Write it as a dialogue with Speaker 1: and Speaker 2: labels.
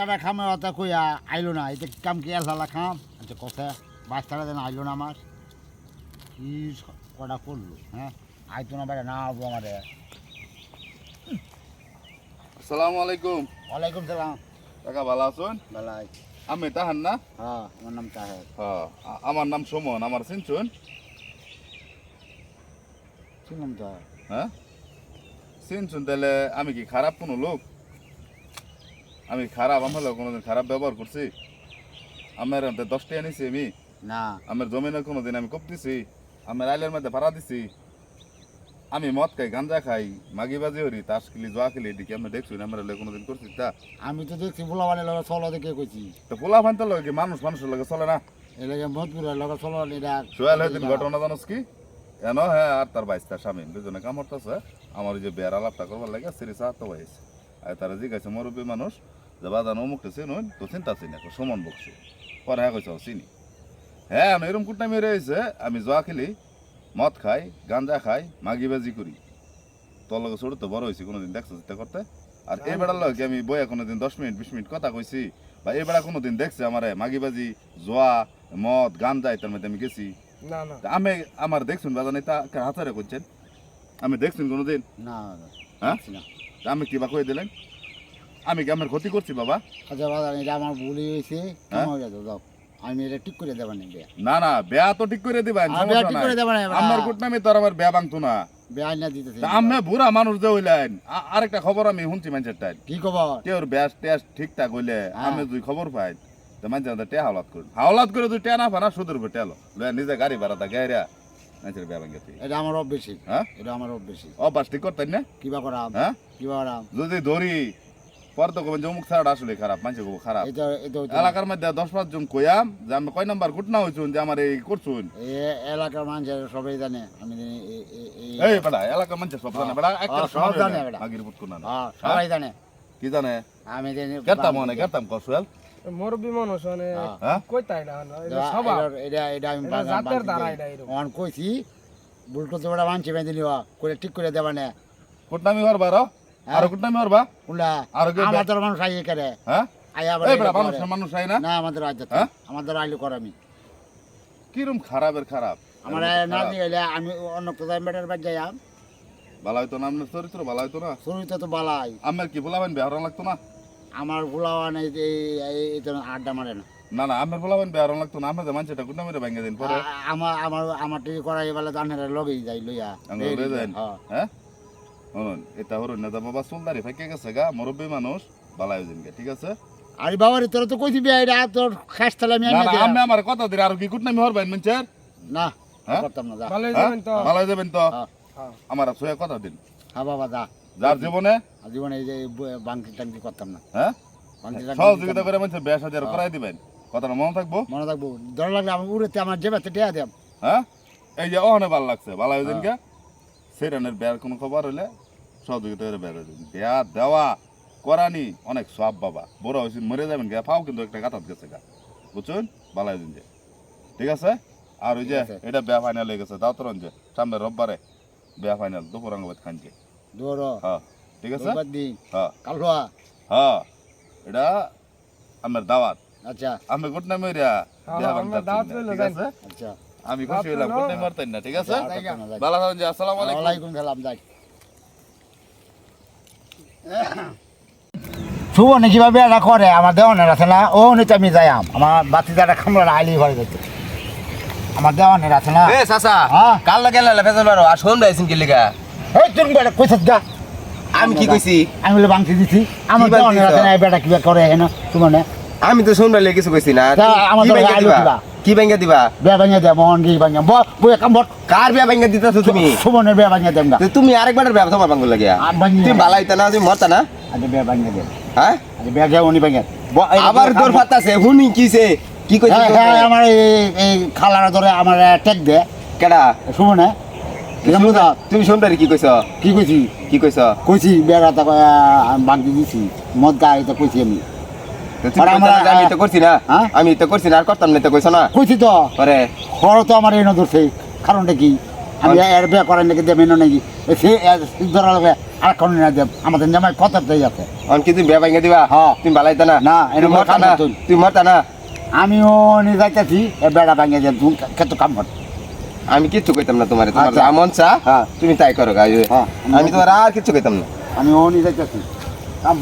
Speaker 1: বাচ্চাটা খামে অত কইয়া আইলো না এটা কাম কি এলফালা খাম? আচ্ছা কথা বাচ্চাটা যেন আইলো না আমার। কি কটা করল হ্যাঁ? আইতো না বেটা না আবু আমারে।
Speaker 2: আসসালামু আলাইকুম।
Speaker 1: ওয়ালাইকুম সালাম।
Speaker 2: কাকা ভালো আছেন?
Speaker 1: বেলাই
Speaker 2: আমি তাহান না?
Speaker 1: হ্যাঁ আমার নাম তাহের।
Speaker 2: হ্যাঁ আমার নাম সুমন আমার চিনছুন
Speaker 1: শুনলাম তো
Speaker 2: হ্যাঁ? চিনছুন তাহলে আমি কি খারাপ কোনো লোক? আমি খারাপ আমার কোনোদিন খারাপ ব্যবহার করছি? আমার দশটি আনিছি আমি।
Speaker 1: না।
Speaker 2: আমার জমিনে কোনোদিন আমি কপতেছি আমার আইলের মধ্যে ভাড়া দিছি। আমি মদ খাই গাঞ্জা খাই মাগি বাজি হরি তাস খেলি জোয়া খেলি এদিকে আমি দেখছি না আমরা কোনোদিন করছি তা
Speaker 1: আমি তো দেখছি বুলাবানের লগে চলো দেখে কইছি।
Speaker 2: তো পোলা ফানতে লগে কি মানুষ মানুষের লগে চলে না।
Speaker 1: এলাকে মজপুরের লগে চলো এটা
Speaker 2: সোহেল হয়দিন ঘটনা জানোস কি? এন হ্যাঁ আর তার বাইশটা স্বামী দুজনে কাম করতেছে আমার ওই যে বেয়ার আলাপটা করবার লাগে সিরিজ হয়েছে আর তারা জিজ্ঞাসা মুরব্বী মানুষ যে বাজান অমুকটা চিনুন তো চিন্তা চিনি এখন সমান বকছে। পরে হ্যাঁ কইছে চিনি। হ্যাঁ আমি এরকম কুটনামি রয়েছে আমি জোয়া খেলি মদ খাই গাঞ্জা খাই মাগি বাজি করি। তোর লগে ছোট তো বড় হয়েছি কোনোদিন দেখছ চিন্তা করতে? আর এই বেড়ার লগে আমি বইয়া কোনোদিন দশ মিনিট বিশ মিনিট কথা কইছি বা এই বেড়া কোনোদিন দেখছে আমার মাগি বাজি জোয়া মদ গাঞ্জা এটার মধ্যে আমি গেছি?
Speaker 3: না না।
Speaker 2: তা আমি আমার দেখছুন বাজান এটা হাতারে করছেন? আমি দেখছুন কোনোদিন?
Speaker 1: না
Speaker 2: হ্যাঁ?
Speaker 1: না
Speaker 2: আমি কিবা কয়ে দিলেন? আমি কি আমার ক্ষতি করছি বাবা?
Speaker 1: আচ্ছা বাজার এটা আমার ভুলই হয়েছে
Speaker 2: হ্যাঁ?
Speaker 1: কেমন দাও আমি এটা ঠিক করে দেবেন বিয়া।
Speaker 2: না না বেয়া তো ঠিক করে
Speaker 1: ঠিক দেবেন
Speaker 2: আমার কুটনামি তো আর আমার বেয়া ভাঙতো না।
Speaker 1: বেয়া না দিতেছি।
Speaker 2: তা আমি বুড়া মানুষ যে হইলেন আ- আরেকটা খবর আমি শুনছি মানুষের টাইম
Speaker 1: কি খবর?
Speaker 2: কেউর ব্যাস টেস ঠিকঠাক হইলে
Speaker 1: হ্যাঁ।
Speaker 2: আমি দুই খবর পাই। তো হাওলাত হাওলাত করে তুই টে না ফানা সুদের টেলো নিজে গাড়ি ভাড়া তা মানুষের ভাঙে তুই।
Speaker 1: এটা আমার
Speaker 2: হ্যাঁ?
Speaker 1: এটা আমার অভ্যেসী
Speaker 2: অভ্যাস ঠিক করতেন না?
Speaker 1: কিবা
Speaker 2: হ্যাঁ?
Speaker 1: কিবা
Speaker 2: যদি ধরি পরে তো কবেন যে ছাড়া আসলে খারাপ মানুষ খুব খারাপ। এলাকার মধ্যে দশ পাঁচ জন কয়াম যে আমি কয় নাম্বার ঘটনা হয়েছুন যে আমার এই করছুন।
Speaker 1: এলাকার মানুষের সবাই জানে আমি এই-
Speaker 2: এলাকার মানুষ সব জানে বেড়া একটা
Speaker 1: হ্যাঁ, সব জানে বেটা।
Speaker 2: আগির বুট কোনা
Speaker 1: হ্যাঁ, সবাই জানে।
Speaker 2: কি জানে?
Speaker 1: আমি জানি
Speaker 2: কেতাম মনে কেতাম কসুয়াল।
Speaker 3: মুরব্বী মানুষ মানে
Speaker 1: হ্যাঁ।
Speaker 2: হ্যাঁ
Speaker 3: কই তাই না এটা
Speaker 1: এটা-
Speaker 3: স্বভাব।
Speaker 1: এটা- এটা এটা আমি
Speaker 3: জাতের দ্বারা। এটা
Speaker 1: অন কইছি বুলটো তো বড় মানছি বেঁধে নিবা করে ঠিক করে দেবা না।
Speaker 2: কুটনামি হরবা র? আর কুটনামি আর
Speaker 1: আমাদের মানুষ আইয়ে করে
Speaker 2: হ্যাঁ?
Speaker 1: আই আবার
Speaker 2: এই
Speaker 1: এটা
Speaker 2: মানুষ মানুষ হয় না?
Speaker 1: না আমাদের রাজ্য
Speaker 2: হ্যাঁ?
Speaker 1: আমাদের আইলে কর আমি।
Speaker 2: কিরম খারাপের খারাপ?
Speaker 1: আমার না দিলে আমি অন্য কোথায় মেটার বাদ যাই
Speaker 2: ভালো হইতো না আপনার চরিত্র ভালো হইতো না।
Speaker 1: শুরুতে তো বালাই।
Speaker 2: আমার কি বলাবেন বেহারন লাগতো না?
Speaker 1: আমার গুলাওয়ান এই আড্ডা মারে না
Speaker 2: না না আমার বলাবেন বেহারন লাগতো না আমার মানুষটা কুটনামিরে ভেঙে দিন পরে
Speaker 1: আমার আমার আমার টিকে করা এবেলা জানের লগেই যাই লইয়া
Speaker 2: যান?
Speaker 1: হ্যাঁ।
Speaker 2: হ্যাঁ এটা হরুন না বাবা চুলদারি ফাইকে গেছে গা মুরব্বী মানুষ বালাই দিন ঠিক আছে
Speaker 1: আরে বাবারে তোর তো কইছি বিয়া এটা তোর খাস তাহলে আমি
Speaker 2: না। আমি আমার কথা দিলে আর কি কুটনামি হরবেন মানুষের
Speaker 1: না
Speaker 2: হ্যাঁ?
Speaker 1: করতাম না যা
Speaker 3: ভালোই
Speaker 2: হ্যাঁ?
Speaker 3: যাবেন তো
Speaker 2: ভালো যাবেন তো। আমার ছয় কথা দিন
Speaker 1: হ্যাঁ বাবা যা
Speaker 2: যার জীবনে?
Speaker 1: জীবনে এই যে বাংকি টাঙ্কি করতাম না।
Speaker 2: হ্যাঁ? সহযোগিতা করে মানুষের বেশ হাজার
Speaker 1: হ্যাঁ।
Speaker 2: করাই দিবেন। কথাটা মনে থাকব?
Speaker 1: মনে থাকব। লাগলে আমার উড়েতে আমার জেবাতে টেয়া দেব
Speaker 2: হ্যাঁ? এই যে অহনে ভালো লাগছে ভালো হয়ে। কে সেরানের বেয়ার কোনো খবর হলে সহযোগিতা করে বের দিন বেয়া দেওয়া করানি অনেক সব বাবা। বড় হয়েছে মরে যাবেন গা ফাও কিন্তু একটা গাতাত গেছে গা। বুঝছেন? ভালো হয়ে দিন যে ঠিক আছে? আর ওই যে। এটা বেয়া ফাইনাল হয়ে গেছে দাও তরন যে সামনে রোববারে বেয়া ফাইনাল দুপুর খানছে
Speaker 1: দৌড়
Speaker 2: হ্যাঁ ঠিক আছে?
Speaker 1: দিন।
Speaker 2: হ্যাঁ।
Speaker 1: কালুয়া।
Speaker 2: হ্যাঁ এটা আমার দাওয়াত।
Speaker 1: আচ্ছা।
Speaker 2: আমি গুড নাম
Speaker 3: হ্যাঁ,
Speaker 2: ঠিক। আছে?
Speaker 1: আচ্ছা।
Speaker 2: আমি খুশি হইলাম গুড নাম মারতেন না ঠিক আছে। ভালো থাকুন আসসালামু আলাইকুম।
Speaker 1: ওয়ালাইকুম সালাম যাই। শুভ নাকি ভাবে এটা করে? আমার দেওয়ানের আছে না? ও নিতে আমি যাই আমার খামড়া আইলি ঘরে যেতে আমার দেওয়ানের আছে না?
Speaker 4: এ চাচা কাল লাগে বেজাল আর শোন রাইছেন কি লিগা।
Speaker 1: বেটা গা
Speaker 4: আমি কি কইছি?
Speaker 1: আমি বাংতি দিছি। আমার
Speaker 4: কি বাংতি
Speaker 1: আছে না বেটা কিবা করে হেন সুমনে
Speaker 4: আমি তো শোন রাইলে কিছু কইছি না।
Speaker 1: আমার
Speaker 4: কি
Speaker 1: তো
Speaker 4: ব্যাংকে দিবা। কি ব্যাংকে দিবা?
Speaker 1: বিয়া বই কাম বট
Speaker 4: কার বিয়া ব্যাংকে দিতেছো তুমি?
Speaker 1: সুমনের বিয়া ভাঙিয়ে দেব
Speaker 4: তো তুমি আরেকবার বিয়া তোমার বাঙ্গুল লাগিয়া।
Speaker 1: ভাঙিয়ে
Speaker 4: তুমি ভালো হইতা না তুমি মরতা না?
Speaker 1: আজ বিয়া ভাঙিয়ে দেব
Speaker 4: হ্যাঁ?
Speaker 1: আজ বিয়া গিয়ে উনি ভাঙিয়ে।
Speaker 4: আবার তোর ফাতাছে হুনি কিছে কি কইছিস
Speaker 1: হ্যাঁ হ্যাঁ আমার এই- খালারা ধরে আমার টেক দে।
Speaker 4: কেডা?
Speaker 1: সুমনে। সুদা
Speaker 4: তুমি সোমটারে কি কইছ?
Speaker 1: কি কইছি?
Speaker 4: কি কইছ?
Speaker 1: কইছি বেড়াটা বান্ধি দিছি। মদ তো কইছি আমি।
Speaker 4: আমি তো করছি না।
Speaker 1: হ্যাঁ?
Speaker 4: আমি তো করছি না আর করতাম না তো কইছ না।
Speaker 1: কইছি তো।
Speaker 4: আরে।
Speaker 1: খর তো আমার এই নজর সেই কারণটা কি? আমি এর বিয়ে করেন নাকি দেবেন নাকি? সে ধরা লাগে আর কোন না দেব। আমাদের জামাই কত দেই আছে?
Speaker 4: অন কি তুমি বিয়ে ভাঙে দিবা?
Speaker 1: হ্যাঁ।
Speaker 4: তুমি বালাইতা না?
Speaker 1: না এনে
Speaker 4: মরতা না? তুমি মরতা না?
Speaker 1: আমিও নিয়ে যাইতেছি বেড়া ভাঙে তুমি খেতে কাম করতে
Speaker 4: আমি কিচ্ছু কইতাম না তোমার। তোমার যা মন চা
Speaker 1: হ্যাঁ।
Speaker 4: তুমি তাই করো
Speaker 1: হ্যাঁ।
Speaker 4: আমি তোমার আর কিচ্ছু কইতাম না।
Speaker 1: আমি ওনি যাইতেছি। কাম